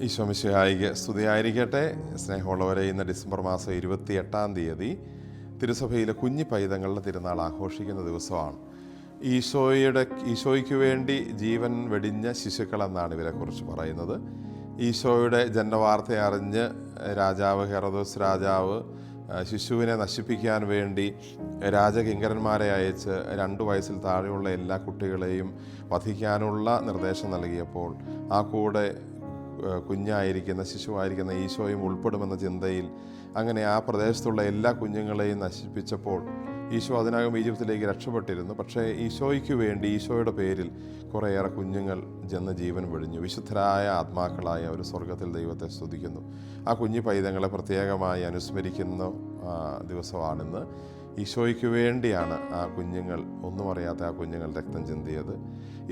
ഈശോമിശിഹായിക്ക് സ്തുതിയായിരിക്കട്ടെ. സ്നേഹമുള്ളവരെ ഇന്ന് ഡിസംബർ മാസം ഇരുപത്തി എട്ടാം തീയതി തിരുസഭയിലെ കുഞ്ഞു പൈതങ്ങളുടെ തിരുനാൾ ആഘോഷിക്കുന്ന ദിവസമാണ്. ഈശോയുടെ ഈശോയ്ക്ക് വേണ്ടി ജീവൻ വെടിഞ്ഞ ശിശുക്കളെന്നാണ് ഇവരെക്കുറിച്ച് പറയുന്നത്. ഈശോയുടെ ജന്മവാർത്ത അറിഞ്ഞ് രാജാവ് ഹെറദോസ് രാജാവ് ശിശുവിനെ നശിപ്പിക്കാൻ വേണ്ടി രാജകിങ്കരന്മാരെ അയച്ച് രണ്ടു വയസ്സിൽ താഴെയുള്ള എല്ലാ കുട്ടികളെയും വധിക്കാനുള്ള നിർദ്ദേശം നൽകിയപ്പോൾ ആ കൂടെ കുഞ്ഞായിരിക്കുന്ന ശിശുവായിരിക്കുന്ന ഈശോയും ഉൾപ്പെടുമെന്ന ചിന്തയിൽ അങ്ങനെ ആ പ്രദേശത്തുള്ള എല്ലാ കുഞ്ഞുങ്ങളെയും നശിപ്പിച്ചപ്പോൾ ഈശോ അതിനകം ഈജിപ്തിലേക്ക് രക്ഷപ്പെട്ടിരുന്നു. പക്ഷേ ഈശോയ്ക്ക് വേണ്ടി ഈശോയുടെ പേരിൽ കുറേയേറെ കുഞ്ഞുങ്ങൾ ജന്ന ജീവൻ വെടിഞ്ഞു. വിശുദ്ധരായ ആത്മാക്കളായ ഒരു സ്വർഗത്തിൽ ദൈവത്തെ സ്തുതിക്കുന്നു. ആ കുഞ്ഞു പൈതങ്ങളെ പ്രത്യേകമായി അനുസ്മരിക്കുന്ന ദിവസമാണിന്ന്. ഈശോയ്ക്ക് വേണ്ടിയാണ് ആ കുഞ്ഞുങ്ങൾ ഒന്നും അറിയാത്ത ആ കുഞ്ഞുങ്ങൾ രക്തം ചിന്തിയത്.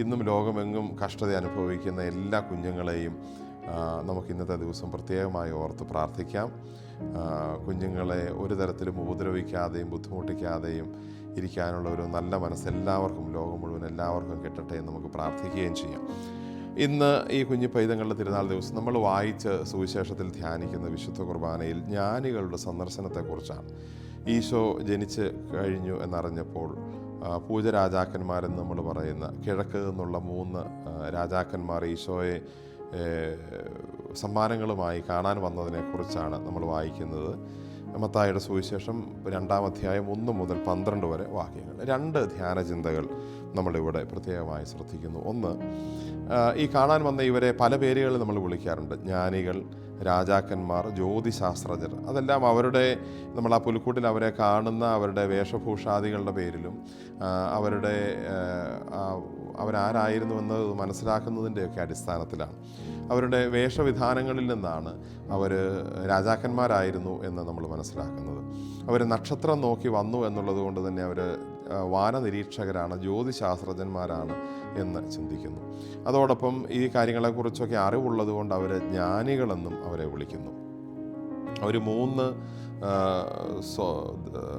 ഇന്നും ലോകമെങ്ങും കഷ്ടത അനുഭവിക്കുന്ന എല്ലാ കുഞ്ഞുങ്ങളെയും നമുക്ക് ഇന്നത്തെ ദിവസം പ്രത്യേകമായി ഓർത്ത് പ്രാർത്ഥിക്കാം. കുഞ്ഞുങ്ങളെ ഒരു തരത്തിലും ഉപദ്രവിക്കാതെയും ബുദ്ധിമുട്ടിക്കാതെയും ഇരിക്കാനുള്ള ഒരു നല്ല മനസ്സ് എല്ലാവർക്കും ലോകം മുഴുവൻ എല്ലാവർക്കും കിട്ടട്ടെ എന്ന് നമുക്ക് പ്രാർത്ഥിക്കുകയും ചെയ്യാം. ഇന്ന് ഈ കുഞ്ഞു പൈതങ്ങളുടെ തിരുനാൾ ദിവസം നമ്മൾ വായിച്ച് സുവിശേഷത്തിൽ ധ്യാനിക്കുന്ന വിശുദ്ധ കുർബാനയിൽ ജ്ഞാനികളുടെ സന്ദർശനത്തെക്കുറിച്ചാണ്. ഈശോ ജനിച്ച് കഴിഞ്ഞു എന്നറിഞ്ഞപ്പോൾ പൂജരാജാക്കന്മാരെന്ന് നമ്മൾ പറയുന്ന കിഴക്ക് നിന്നുള്ള മൂന്ന് രാജാക്കന്മാർ ഈശോയെ സമ്മാനങ്ങളുമായി കാണാൻ വന്നതിനെക്കുറിച്ചാണ് നമ്മൾ വായിക്കുന്നത്. മത്തായുടെ സുവിശേഷം രണ്ടാം അധ്യായം ഒന്ന് മുതൽ പന്ത്രണ്ട് വരെ വാക്യങ്ങൾ. രണ്ട് ധ്യാന ചിന്തകൾ നമ്മളിവിടെ പ്രത്യേകമായി ശ്രദ്ധിക്കുന്നു. ഒന്ന് ഈ കാണാൻ വന്ന ഇവരെ പല പേരുകളിൽ നമ്മൾ വിളിക്കാറുണ്ട്. ജ്ഞാനികൾ രാജാക്കന്മാർ ജ്യോതിശാസ്ത്രജ്ഞർ. അതെല്ലാം അവരുടെ നമ്മൾ ആ പുൽക്കൂട്ടിൽ അവരെ കാണുന്ന അവരുടെ വേഷഭൂഷാദികളുടെ പേരിലും അവരുടെ അവരാരായിരുന്നുവെന്ന് മനസ്സിലാക്കുന്നതിന്റെയൊക്കെ അടിസ്ഥാനത്തിലാണ്. അവരുടെ വേഷവിധാനങ്ങളിൽ നിന്നാണ് അവർ രാജാക്കന്മാരായിരുന്നു എന്ന് നമ്മൾ മനസ്സിലാക്കുന്നത്. അവർ നക്ഷത്രം നോക്കി വന്നു എന്നുള്ളത് കൊണ്ട് തന്നെ അവർ വാനനിരീക്ഷകരാണ് ജ്യോതിശാസ്ത്രജ്ഞന്മാരാണ് എന്ന് ചിന്തിക്കുന്നു. അതോടൊപ്പം ഈ കാര്യങ്ങളെക്കുറിച്ചൊക്കെ അറിവുള്ളത് കൊണ്ട് അവർ ജ്ഞാനികളെന്നും അവരെ വിളിക്കുന്നു. അവർ മൂന്ന്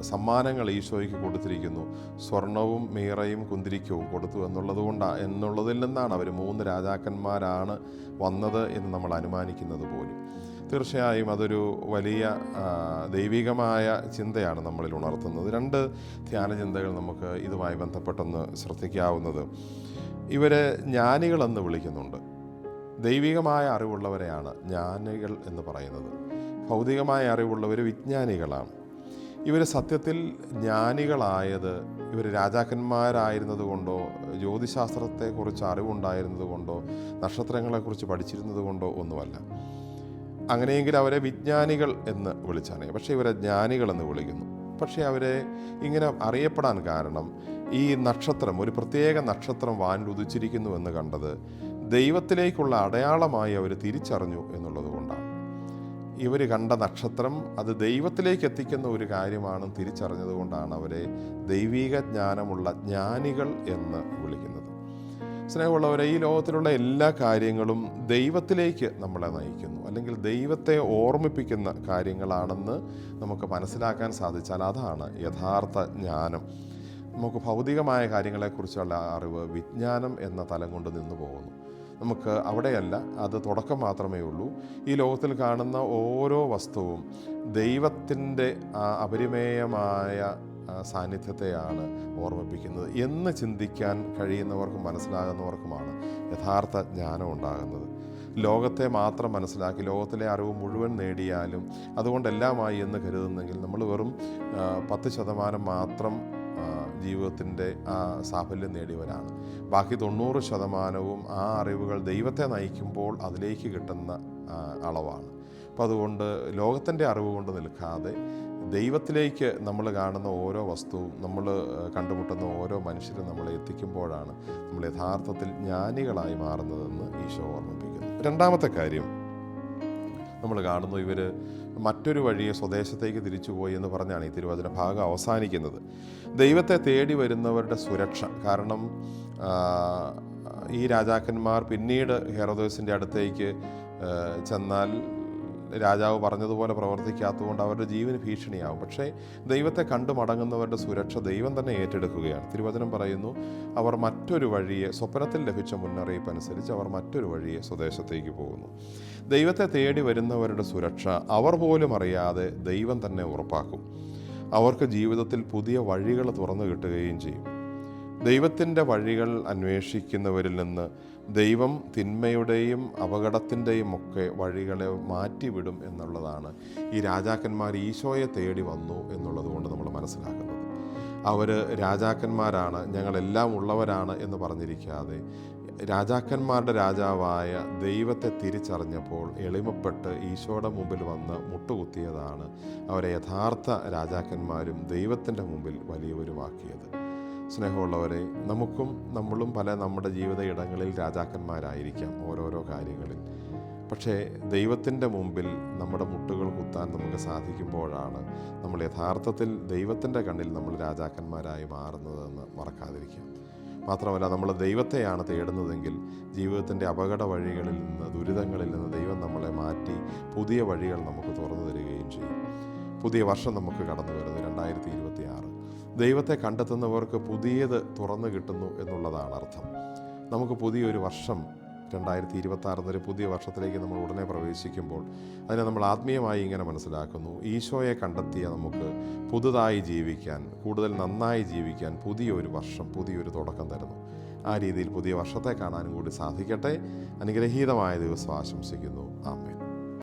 സമ്മാനങ്ങൾ ഈശോയ്ക്ക് കൊടുത്തിരിക്കുന്നു. സ്വർണവും മീറയും കുന്തിരിക്കവും കൊടുത്തു എന്നുള്ളത് കൊണ്ടാണ് എന്നുള്ളതിൽ നിന്നാണ് അവർ മൂന്ന് രാജാക്കന്മാരാണ് വന്നത് എന്ന് നമ്മൾ അനുമാനിക്കുന്നത് പോലും. തീർച്ചയായും അതൊരു വലിയ ദൈവികമായ ചിന്തയാണ് നമ്മളിൽ ഉണർത്തുന്നത്. രണ്ട് ധ്യാന ചിന്തകൾ നമുക്ക് ഇതുമായി ബന്ധപ്പെട്ടൊന്ന് ശ്രദ്ധിക്കാവുന്നത്. ഇവരെ ജ്ഞാനികളെന്ന് വിളിക്കുന്നുണ്ട്. ദൈവികമായ അറിവുള്ളവരെയാണ് ജ്ഞാനികൾ എന്ന് പറയുന്നത്. ഭൗതികമായ അറിവുള്ളവർ വിജ്ഞാനികളാണ്. ഇവർ സത്യത്തിൽ ജ്ഞാനികളായത് ഇവർ രാജാക്കന്മാരായിരുന്നത് കൊണ്ടോ ജ്യോതിശാസ്ത്രത്തെക്കുറിച്ച് അറിവുണ്ടായിരുന്നത് കൊണ്ടോ നക്ഷത്രങ്ങളെക്കുറിച്ച് പഠിച്ചിരുന്നത് കൊണ്ടോ ഒന്നുമല്ല. അങ്ങനെയെങ്കിൽ അവരെ വിജ്ഞാനികൾ എന്ന് വിളിച്ചാണ്. പക്ഷേ ഇവരെ ജ്ഞാനികളെന്ന് വിളിക്കുന്നു. പക്ഷേ അവരെ ഇങ്ങനെ അറിയപ്പെടാൻ കാരണം ഈ നക്ഷത്രം ഒരു പ്രത്യേക നക്ഷത്രം വാനിൽ ഉദിച്ചിരിക്കുന്നു എന്ന് കണ്ടത് ദൈവത്തിലേക്കുള്ള അടയാളമായി അവർ തിരിച്ചറിഞ്ഞു എന്നുള്ളത് കൊണ്ടാണ്. ഇവർ കണ്ട നക്ഷത്രം അത് ദൈവത്തിലേക്ക് എത്തിക്കുന്ന ഒരു കാര്യമാണ് തിരിച്ചറിഞ്ഞതുകൊണ്ടാണ് അവരെ ദൈവീക ജ്ഞാനമുള്ള ജ്ഞാനികൾ എന്ന് വിളിക്കുന്നത്. സ്നേഹമുള്ളവരെ ഈ ലോകത്തിലുള്ള എല്ലാ കാര്യങ്ങളും ദൈവത്തിലേക്ക് നമ്മളെ നയിക്കുന്നു. അല്ലെങ്കിൽ ദൈവത്തെ ഓർമ്മിപ്പിക്കുന്ന കാര്യങ്ങളാണെന്ന് നമുക്ക് മനസ്സിലാക്കാൻ സാധിച്ചാൽ അതാണ് യഥാർത്ഥ ജ്ഞാനം. നമുക്ക് ഭൗതികമായ കാര്യങ്ങളെക്കുറിച്ചുള്ള അറിവ് വിജ്ഞാനം എന്ന തലം കൊണ്ട് നിന്നു പോകുന്നു. നമുക്ക് അവിടെയല്ല അത് തുടക്കം മാത്രമേ ഉള്ളൂ. ഈ ലോകത്തിൽ കാണുന്ന ഓരോ വസ്തുവും ദൈവത്തിന്റെ അപരിമേയമായ സാന്നിധ്യത്തെയാണ് ഓർമ്മിപ്പിക്കുന്നത് എന്ന് ചിന്തിക്കാൻ കഴിയുന്നവർക്കും മനസ്സിലാകുന്നവർക്കുമാണ് യഥാർത്ഥ ജ്ഞാനം ഉണ്ടാകുന്നത്. ലോകത്തെ മാത്രം മനസ്സിലാക്കി ലോകത്തിലെ അറിവ് മുഴുവൻ നേടിയാലും അതുകൊണ്ടെല്ലാമായി എന്ന് കരുതുന്നെങ്കിൽ നമ്മൾ വെറും പത്ത് ശതമാനം മാത്രം ജീവിതത്തിന്റെ ആ സാഫല്യം നേടിയവരാണ്. ബാക്കി തൊണ്ണൂറ് ശതമാനവും ആ അറിവുകൾ ദൈവത്തെ നയിക്കുമ്പോൾ അതിലേക്ക് കിട്ടുന്ന അളവാണ്. അപ്പോൾ അതുകൊണ്ട് ലോകത്തിന്റെ അറിവ് കൊണ്ട് നിൽക്കാതെ ദൈവത്തിലേക്ക് നമ്മൾ കാണുന്ന ഓരോ വസ്തുവും നമ്മൾ കണ്ടുമുട്ടുന്ന ഓരോ മനുഷ്യരും നമ്മളെ എത്തിക്കുമ്പോഴാണ് നമ്മൾ യഥാർത്ഥത്തിൽ ജ്ഞാനികളായി മാറുന്നതെന്ന് ഈശോ ഓർമ്മിപ്പിക്കുന്നു. രണ്ടാമത്തെ കാര്യം നമ്മൾ കാണുന്നു ഇവർ മറ്റൊരു വഴിയെ സ്വദേശത്തേക്ക് തിരിച്ചുപോയി എന്ന് പറഞ്ഞാണ് ഈ തിരുവചന ഭാഗം അവസാനിക്കുന്നത്. ദൈവത്തെ തേടി വരുന്നവരുടെ സുരക്ഷ. കാരണം ഈ രാജാക്കന്മാർ പിന്നീട് ഹെറോദോസിന്റെ അടുത്തേക്ക് ചെന്നാൽ രാജാവ് പറഞ്ഞതുപോലെ പ്രവർത്തിക്കാത്തതുകൊണ്ട് അവരുടെ ജീവന് ഭീഷണിയാവും. പക്ഷേ ദൈവത്തെ കണ്ടു മടങ്ങുന്നവരുടെ സുരക്ഷ ദൈവം തന്നെ ഏറ്റെടുക്കുകയാണ്. തിരുവചനം പറയുന്നു അവർ മറ്റൊരു വഴിയെ സ്വപ്നത്തിൽ ലഭിച്ച മുന്നറിയിപ്പ് അനുസരിച്ച് അവർ മറ്റൊരു വഴിയെ സ്വദേശത്തേക്ക് പോകുന്നു. ദൈവത്തെ തേടി വരുന്നവരുടെ സുരക്ഷ അവർ പോലും അറിയാതെ ദൈവം തന്നെ ഉറപ്പാക്കും. അവർക്ക് ജീവിതത്തിൽ പുതിയ വഴികൾ തുറന്നു കിട്ടുകയും ചെയ്യും. ദൈവത്തിന്റെ വഴികൾ അന്വേഷിക്കുന്നവരിൽ നിന്ന് ദൈവം തിന്മയുടെയും അപകടത്തിന്റെയും ഒക്കെ വഴികളെ മാറ്റിവിടും എന്നുള്ളതാണ് ഈ രാജാക്കന്മാർ ഈശോയെ തേടി വന്നു എന്നുള്ളത് കൊണ്ട് നമ്മൾ മനസ്സിലാക്കുന്നത്. അവർ രാജാക്കന്മാരാണ് ഞങ്ങളെല്ലാം ഉള്ളവരാണ് എന്ന് പറഞ്ഞിരിക്കാതെ രാജാക്കന്മാരുടെ രാജാവായ ദൈവത്തെ തിരിച്ചറിഞ്ഞപ്പോൾ എളിമപ്പെട്ട് ഈശോയുടെ മുമ്പിൽ വന്ന് മുട്ടുകുത്തിയതാണ് അവരെ യഥാർത്ഥ രാജാക്കന്മാരും ദൈവത്തിന്റെ മുമ്പിൽ വലിയവരുമാക്കിയത്. സ്നേഹമുള്ളവരെ നമുക്കും നമ്മളും പല നമ്മുടെ ജീവിത ഇടങ്ങളിൽ രാജാക്കന്മാരായിരിക്കാം ഓരോരോ കാര്യങ്ങളിൽ. പക്ഷേ ദൈവത്തിന്റെ മുമ്പിൽ നമ്മുടെ മുട്ടുകൾ കുത്താൻ നമുക്ക് സാധിക്കുമ്പോഴാണ് നമ്മൾ യഥാർത്ഥത്തിൽ ദൈവത്തിന്റെ കണ്ണിൽ നമ്മൾ രാജാക്കന്മാരായി മാറുന്നതെന്ന് മറക്കാതിരിക്കുക. മാത്രമല്ല നമ്മൾ ദൈവത്തെയാണ് തേടുന്നതെങ്കിൽ ജീവിതത്തിന്റെ അപകട വഴികളിൽ നിന്ന് ദുരിതങ്ങളിൽ നിന്ന് ദൈവം നമ്മളെ മാറ്റി പുതിയ വഴികൾ നമുക്ക് തുറന്നു തരികയും ചെയ്യും. പുതിയ വർഷം നമുക്ക് കടന്നു വരുന്നു രണ്ടായിരത്തി ഇരുപത്തി ആറ് ദൈവത്തെ കണ്ടെത്തുന്നവർക്ക് പുതിയത് തുറന്നു കിട്ടുന്നു എന്നുള്ളതാണ് അർത്ഥം. നമുക്ക് പുതിയൊരു വർഷം രണ്ടായിരത്തി ഇരുപത്തി ആറ് പുതിയ വർഷത്തിലേക്ക് നമ്മൾ ഉടനെ പ്രവേശിക്കുമ്പോൾ അതിനെ നമ്മൾ ആത്മീയമായി ഇങ്ങനെ മനസ്സിലാക്കുന്നു. ഈശോയെ കണ്ടെത്തിയ നമുക്ക് പുതുതായി ജീവിക്കാൻ കൂടുതൽ നന്നായി ജീവിക്കാൻ പുതിയൊരു വർഷം പുതിയൊരു തുടക്കം തരുന്നു. ആ രീതിയിൽ പുതിയ വർഷത്തെ കാണാനും കൂടി സാധിക്കട്ടെ. അനുഗ്രഹീതമായ ദിവസം ആശംസിക്കുന്നു. ആമേൻ.